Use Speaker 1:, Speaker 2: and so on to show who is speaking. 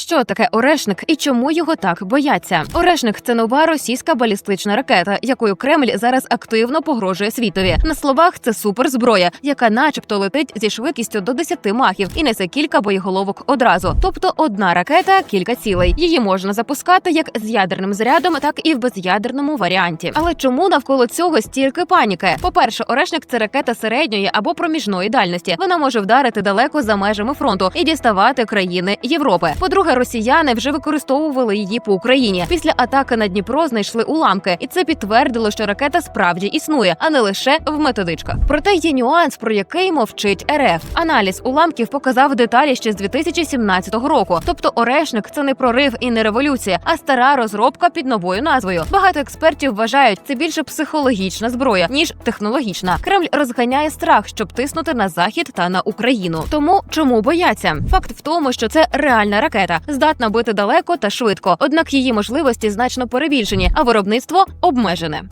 Speaker 1: Що таке орешник і чому його так бояться? Орешник це нова російська балістична ракета, якою Кремль зараз активно погрожує світові. На словах це суперзброя, яка, начебто, летить зі швидкістю до 10 махів і несе кілька боєголовок одразу. Тобто одна ракета, кілька цілей. Її можна запускати як з ядерним зарядом, так і в безядерному варіанті. Але чому навколо цього стільки паніки? По-перше, орешник це ракета середньої або проміжної дальності. Вона може вдарити далеко за межами фронту і діставати країни Європи. По-друге, росіяни вже використовували її по Україні. Після атаки на Дніпро знайшли уламки, і це підтвердило, що ракета справді існує, а не лише в методичках. Проте є нюанс, про який мовчить РФ. Аналіз уламків показав деталі ще з 2017 року. Тобто, орешник це не прорив і не революція, а стара розробка під новою назвою. Багато експертів вважають, це більше психологічна зброя ніж технологічна. Кремль розганяє страх, щоб тиснути на захід та на Україну. Тому чому бояться? Факт в тому, що це реальна ракета, здатна бити далеко та швидко. Однак її можливості значно перебільшені, а виробництво обмежене.